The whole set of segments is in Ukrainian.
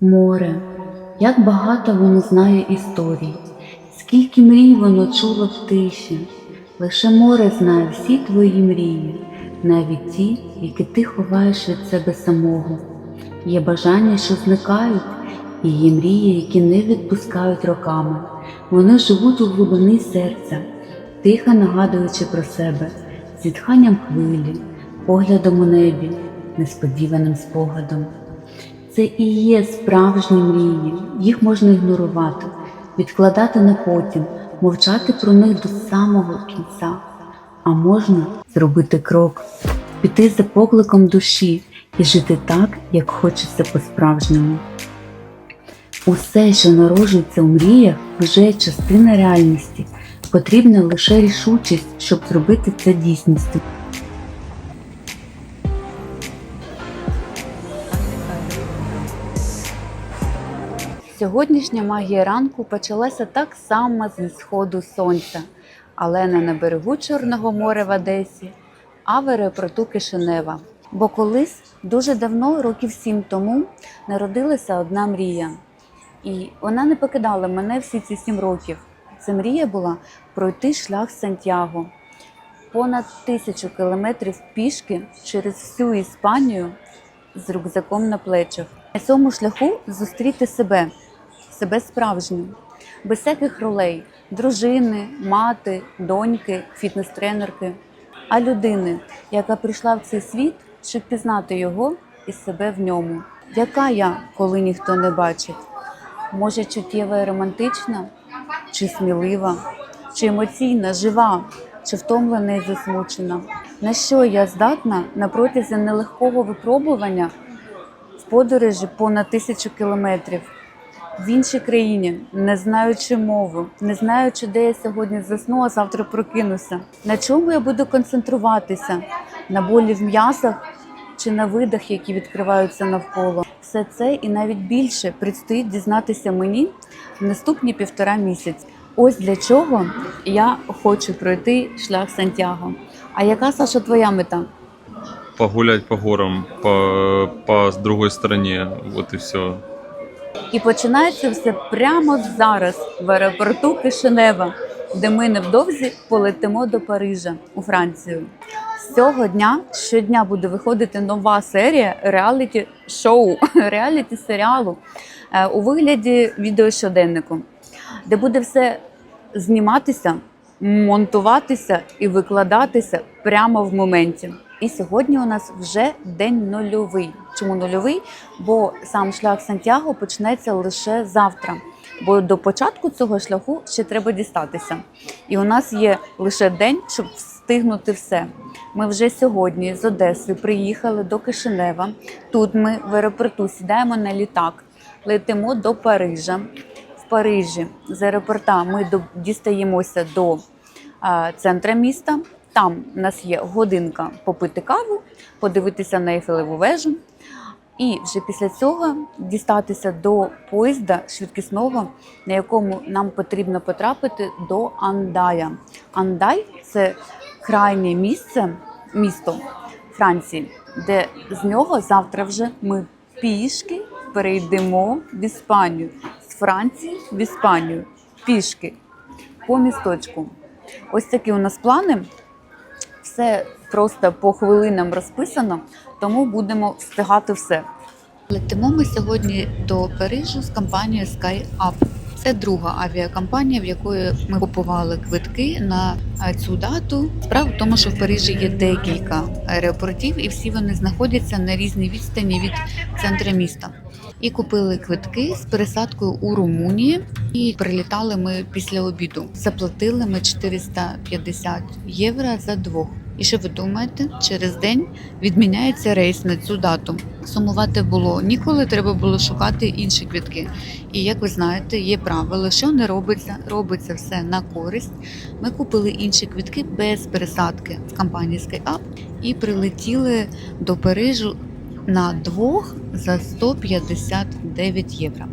Море, як багато воно знає історій, скільки мрій воно чуло в тиші, лише море знає всі твої мрії, навіть ті, які ти ховаєш від себе самого. Є бажання, що зникають, і є мрії, які не відпускають роками. Вони живуть у глибини серця, тихо нагадуючи про себе, зітханням хвилі, поглядом у небі, несподіваним спогадом. Це і є справжні мрії, їх можна ігнорувати, відкладати на потім, мовчати про них до самого кінця. А можна зробити крок, піти за покликом душі і жити так, як хочеться по-справжньому. Усе, що народжується у мріях, вже частина реальності. Потрібна лише рішучість, щоб зробити це дійсністю. Сьогоднішня магія ранку почалася так само зі сходу сонця, але не на берегу Чорного моря в Одесі, а в аеропорту Кишинева. Бо колись дуже давно, років сім тому, народилася одна мрія. І вона не покидала мене всі ці сім років. Ця мрія була пройти шлях Сантьяго. Понад тисячу кілометрів пішки через всю Іспанію з рюкзаком на плечах. На цьому шляху зустріти себе, себе справжню, без всяких ролей, дружини, мати, доньки, фітнес-тренерки, а людини, яка прийшла в цей світ, щоб пізнати його і себе в ньому. Яка я, коли ніхто не бачить? Може, чуттєва і романтична, чи смілива, чи емоційна, жива, чи втомлена і засмучена? На що я здатна на протязі нелегкого випробування в подорожі понад тисячу кілометрів в іншій країні, не знаючи мову, не знаючи, де я сьогодні засну, а завтра прокинуся. На чому я буду концентруватися? На болі в м'язах чи на видах, які відкриваються навколо? Все це і навіть більше предстоїть дізнатися мені в наступні півтора місяць. Ось для чого я хочу пройти шлях Сантьяго. А яка Саша твоя мета? погулять по горам, по, по другой стороне, вот и все. І починається все прямо зараз в аеропорту Кишинева, де ми невдовзі полетимо до Парижа у Францію. З цього дня щодня буде виходити нова серія реаліті шоу, реаліті серіалу е, у вигляді відеощоденнику, де буде все зніматися, монтуватися і викладатися прямо в моменті. І сьогодні у нас вже день нульовий. Чому нульовий? Бо сам шлях Сантьяго почнеться лише завтра. Бо до початку цього шляху ще треба дістатися. І у нас є лише день, щоб встигнути все. Ми вже сьогодні з Одеси приїхали до Кишинева. Тут ми в аеропорту сідаємо на літак, летимо до Парижа. В Парижі з аеропорта ми дістаємося до центра міста. Там у нас є годинка попити каву, подивитися на Ейфелеву вежу. І вже після цього дістатися до поїзда швидкісного, на якому нам потрібно потрапити до Андая. Андай це крайнє місце, місто Франції, де з нього завтра вже ми пішки перейдемо в Іспанію. З Франції в Іспанію. Пішки по місточку. Ось такі у нас плани. Все просто по хвилинам розписано, тому будемо встигати все. Летимо ми сьогодні до Парижу з компанією SkyUp. Це друга авіакомпанія, в якої ми купували квитки на е, цю дату. Справа в тому, що в Парижі є декілька аеропортів, і всі вони знаходяться на різній відстані від центру міста. І купили квитки з пересадкою у Румунії. І прилітали ми після обіду. Заплатили ми 450 євро за двох. І що ви думаєте, через день відміняється рейс на цю дату. Сумувати було ніколи, треба було шукати інші квитки. І як ви знаєте, є правило, що не робиться, робиться все на користь. Ми купили інші квитки без пересадки в компанії SkyUp і прилетіли до Парижу на двох за 159 євро.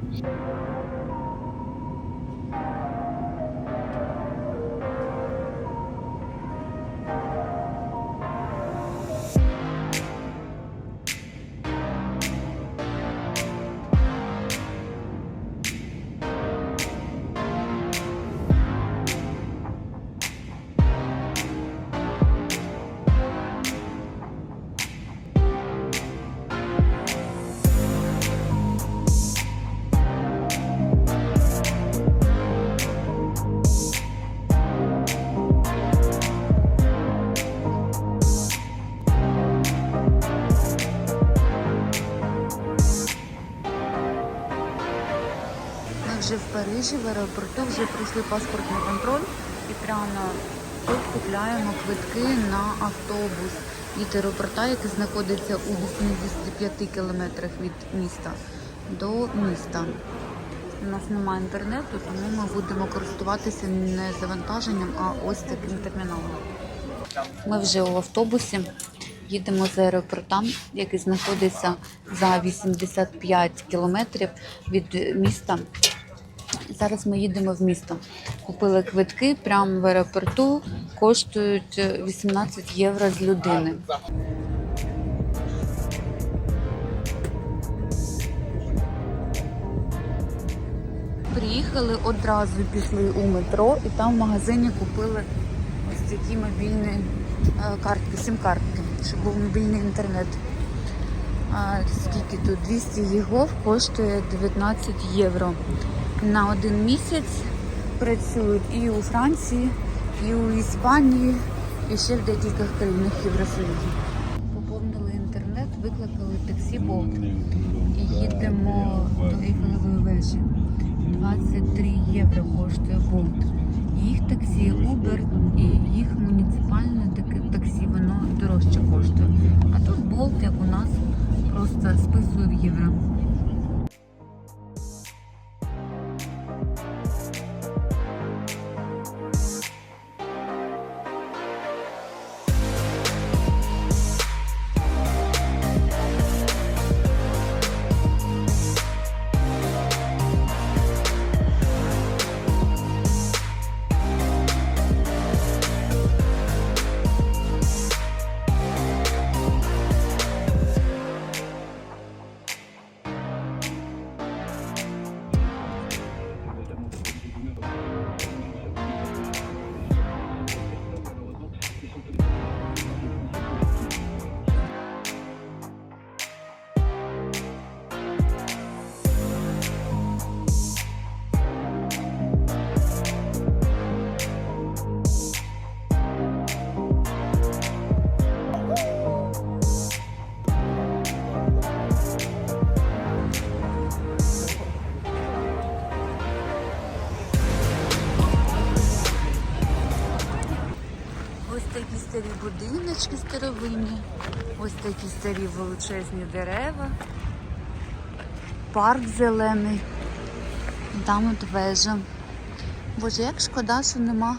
Вже пройшли паспортний контроль і прямо тут купляємо квитки на автобус від аеропорта, який знаходиться у 85 кілометрах від міста до міста. У нас немає інтернету, тому ми будемо користуватися не завантаженням, а ось таким терміналом. Ми вже у автобусі їдемо з аеропорта, який знаходиться за 85 кілометрів від міста. Зараз ми їдемо в місто. Купили квитки прямо в аеропорту, коштують 18 євро з людини. Приїхали одразу пішли у метро і там в магазині купили ось такі мобільні е, картки, сім-картки, щоб був мобільний інтернет. А, скільки тут? 200 єгов коштує 19 євро. На один місяць працюють і у Франції, і у Іспанії, і ще в декількох країнах Євросоюзу. Поповнили інтернет, викликали таксі Болт і їдемо до Ейфелевої вежі. 23 євро коштує Болт. Їх таксі Uber і їх муніципальне таксі, воно дорожче коштує. А тут Болт, як у нас, просто списує в євро. Такі старі величезні дерева, парк зелений, там от вежа. Боже, як шкода, що нема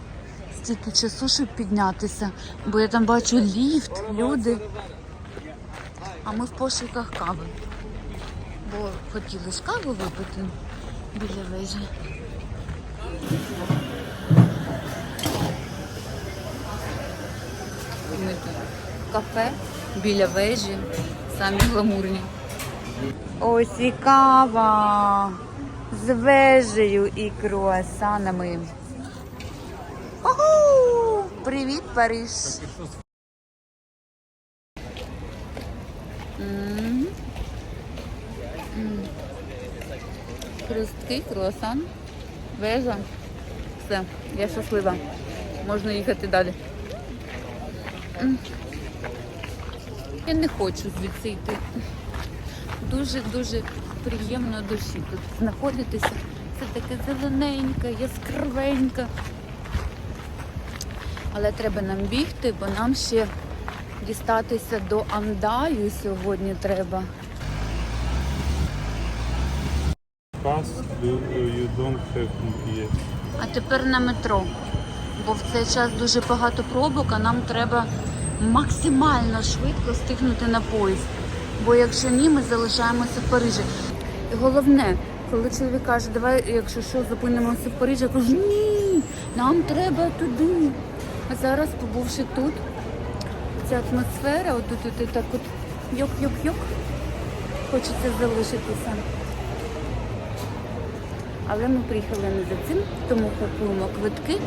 стільки часу, щоб піднятися, бо я там бачу ліфт, люди. А ми в пошуках кави. Бо хотіли ж каву випити біля вежі. Кафе біля вежі, самі гламурні. Ось і кава з вежею і круасанами. Ого! Привіт, Париж! Хрусткий круасан, вежа. Все, я щаслива. Можна їхати далі. Я не хочу звідси йти. Дуже-дуже приємно душі тут знаходитися. Це таке зелененьке, яскравеньке. Але треба нам бігти, бо нам ще дістатися до Андаю сьогодні треба. Pass, you, don't have. А тепер на метро. Бо в цей час дуже багато пробок, а нам треба максимально швидко встигнути на поїзд. Бо якщо ні, ми залишаємося в Парижі. І головне, коли чоловік каже, давай, якщо що, зупинимося в Парижі, я кажу, ні, нам треба туди. А зараз, побувши тут, ця атмосфера, от от, так от йок-йок-йок, хочеться залишитися. Але ми приїхали не за цим, тому купуємо квитки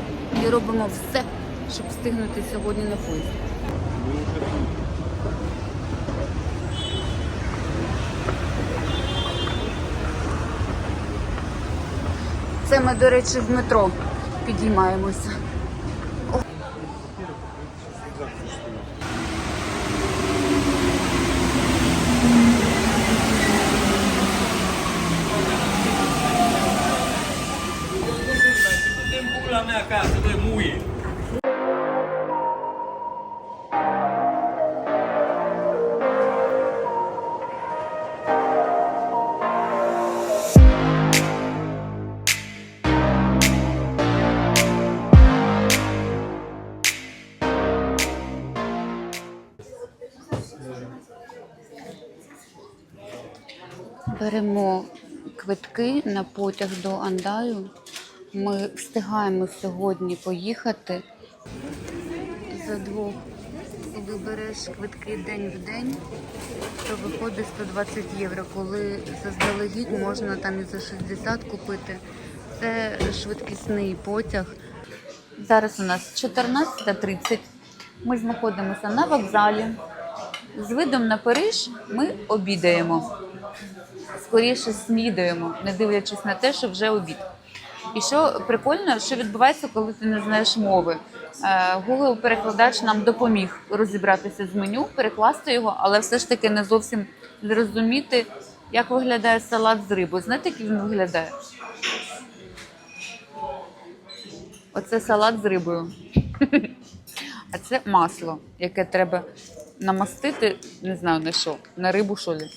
і робимо все, щоб встигнути сьогодні на поїзд. Це ми, до речі, в метро підіймаємося. Беремо квитки на потяг до Андаю. Ми встигаємо сьогодні поїхати. За двох вибереш квитки день в день, то виходить 120 євро. Коли заздалегідь можна там і за 60 купити. Це швидкісний потяг. Зараз у нас 14.30. Ми знаходимося на вокзалі. З видом на Париж ми обідаємо. Скоріше снідаємо, не дивлячись на те, що вже обід. І що прикольно, що відбувається, коли ти не знаєш мови. Е, Google перекладач нам допоміг розібратися з меню, перекласти його, але все ж таки не зовсім зрозуміти, як виглядає салат з рибою. Знаєте, як він виглядає? Оце салат з рибою. А це масло, яке треба намастити, не знаю на що, на рибу що ли.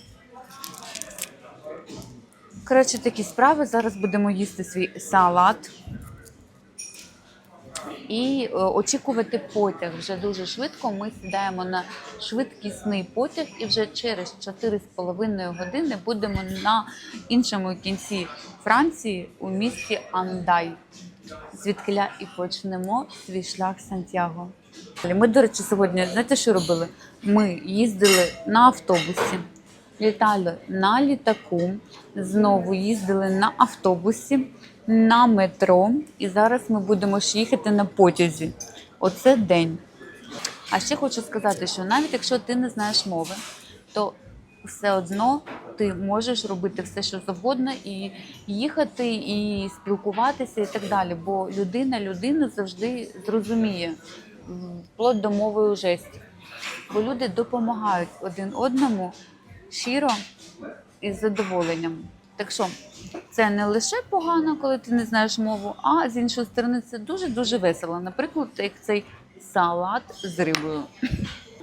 Коротше, такі справи. Зараз будемо їсти свій салат. І е, очікувати потяг вже дуже швидко. Ми сідаємо на швидкісний потяг, і вже через 4,5 години будемо на іншому кінці Франції у місті Андай. Звідкиля і почнемо свій шлях Сантьяго. Ми, до речі, сьогодні знаєте, що робили? Ми їздили на автобусі, літали на літаку, знову їздили на автобусі, на метро, і зараз ми будемо ж їхати на потязі. Оце день. А ще хочу сказати, що навіть якщо ти не знаєш мови, то все одно ти можеш робити все, що завгодно, і їхати, і спілкуватися, і так далі. Бо людина людину завжди зрозуміє, вплоть до мовою жестів. Бо люди допомагають один одному щиро і з задоволенням. Так що це не лише погано, коли ти не знаєш мову, а з іншої сторони це дуже-дуже весело. Наприклад, як цей салат з рибою.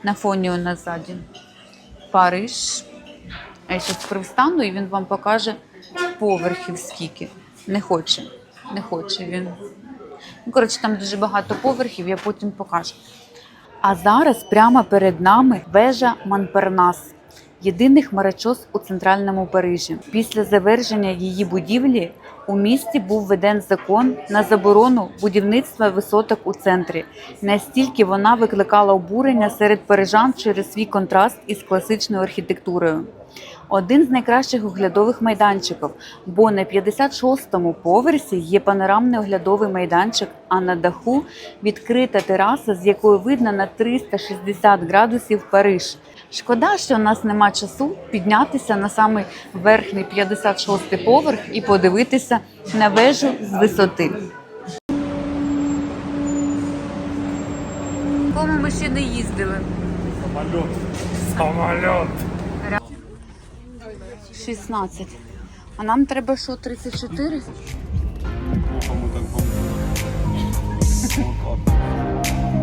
На фоні нас Париж. Я зараз привстану і він вам покаже поверхів скільки. Не хоче. Не хоче він. Ну, коротше, там дуже багато поверхів, я потім покажу. А зараз прямо перед нами вежа Монпернас. Єдиний хмарочос у центральному Парижі. Після завершення її будівлі у місті був введен закон на заборону будівництва висоток у центрі. Настільки вона викликала обурення серед парижан через свій контраст із класичною архітектурою. Один з найкращих оглядових майданчиків, бо на 56-му поверсі є панорамний оглядовий майданчик, а на даху відкрита тераса, з якої видно на 360 градусів Париж. Шкода, що у нас нема часу піднятися на самий верхній 56-й поверх і подивитися на вежу з висоти. Кому ми ще не їздили? Самолет. Самолет. 16. А нам треба що, 34? Плохо мы так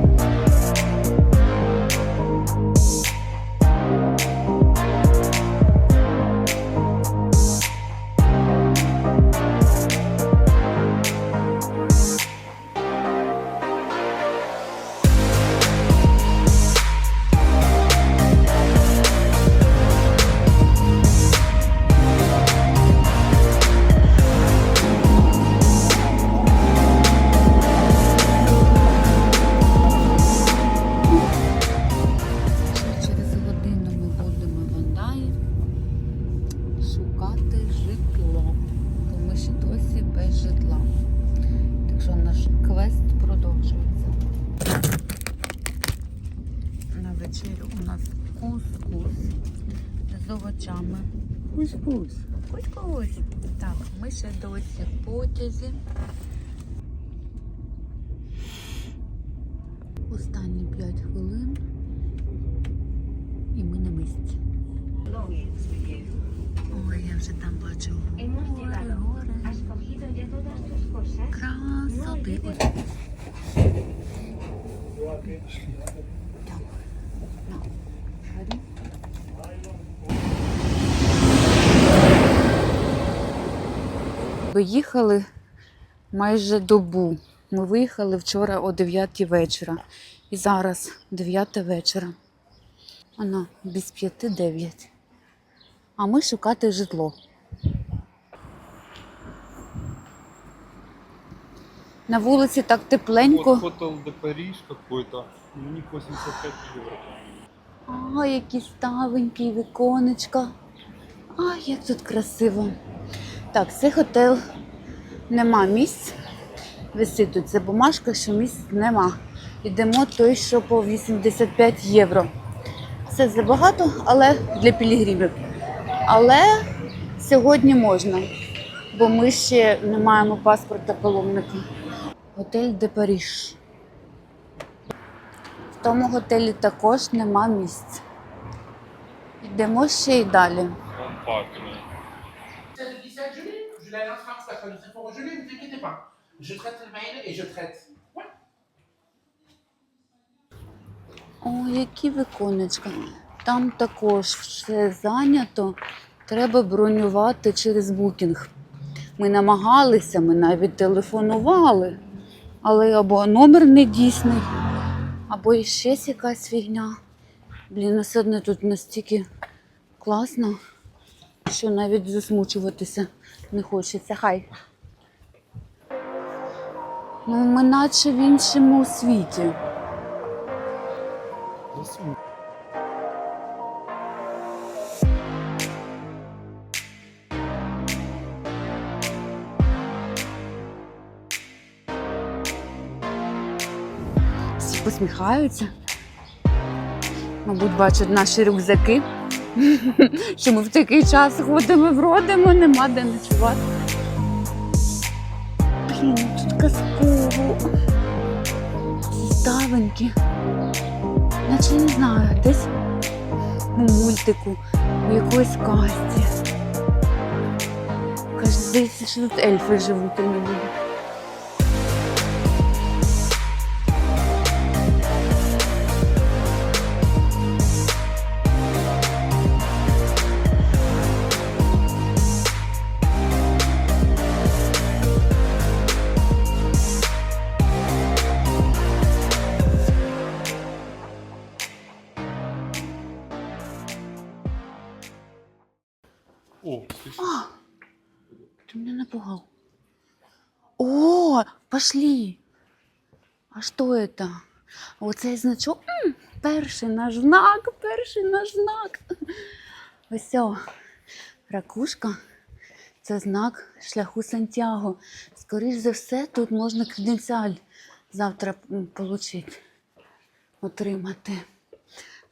кускус з овочами. Пусть-пусть. Кусь-кусь. Так, ми ще досі в потязі. Останні 5 хвилин. І ми на місці. Ой, я вже там бачу гори, гори. Красоти. Ой. Так. На. Гарі. Виїхали майже добу. Ми виїхали вчора о 9 вечора. І зараз 9 вечора. Воно без 5-9. А ми шукати житло. На вулиці так тепленько. Hotel de Paris какой-то. У них 85 евро. А, які ставенькі віконечка. А, як тут красиво. Так, цей готель нема місць. Висить тут ця бумажка, що місць нема. Йдемо той, що по 85 євро. Це забагато, але для пілігримів. Але сьогодні можна, бо ми ще не маємо паспорта паломника. Готель де Паріж. В тому готелі також нема місць. Йдемо ще й далі. C'est le 17 juillet, je l'ai en France, la solution pour juillet, ne vous inquiétez pas. Je traite le mail et je traite. О, які віконечка. Там також все зайнято. Треба бронювати через букінг. Ми намагалися, ми навіть телефонували, але або номер не дійсний, або ще якась фігня. Блін, все одно тут настільки класно, що навіть засмучуватися не хочеться. Хай. Ну, ми наче в іншому світі. Всі посміхаються. Мабуть, бачать наші рюкзаки, що ми в такий час ходимо, бродимо, нема де ночувати. Блін, тут казково. Ставеньки. Наче не знаю, десь у мультику, у якоїсь казці. Каже, здається, що тут ельфи живуть, а не напугал. О, пошли. А що это? Оцей значок. М, перший наш знак, перший наш знак. Ось ракушка. Це знак шляху Сантьяго. Скоріш за все, тут можна креденціаль завтра м, получити, отримати.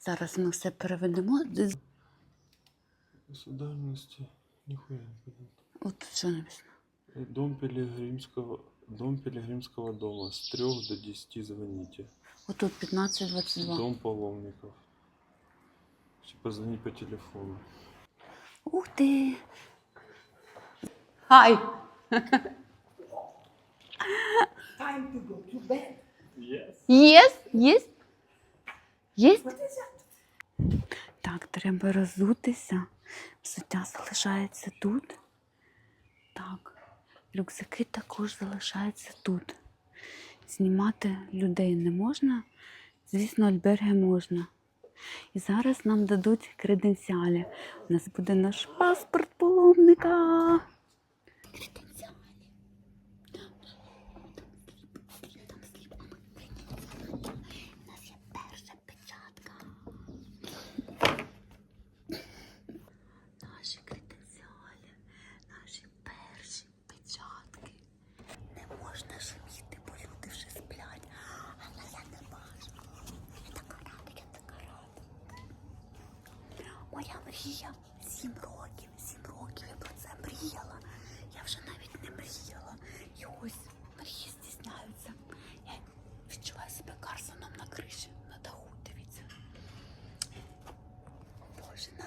Зараз ми все переведемо. Государственности. Нихуя не. От тут що написано. Дом пилигримского, дом пилигримского дома. С 3 до 10 звоните. Отут 15-22. Дом паломников. Позвони по телефону. Ух ти! Хай! Time to go to bed. Єс? Єс? Єс? Так, треба розутися. Взуття залишається тут. Так. Рюкзаки також залишаються тут. Знімати людей не можна. Звісно, альберги можна. І зараз нам дадуть креденціалі. У нас буде наш паспорт паломника. Креденціалі.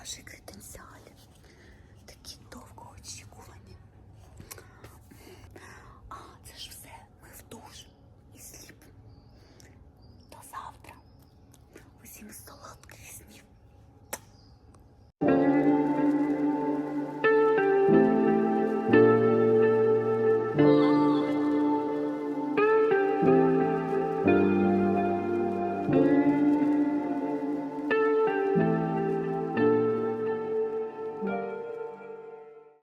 Hoşçakalın.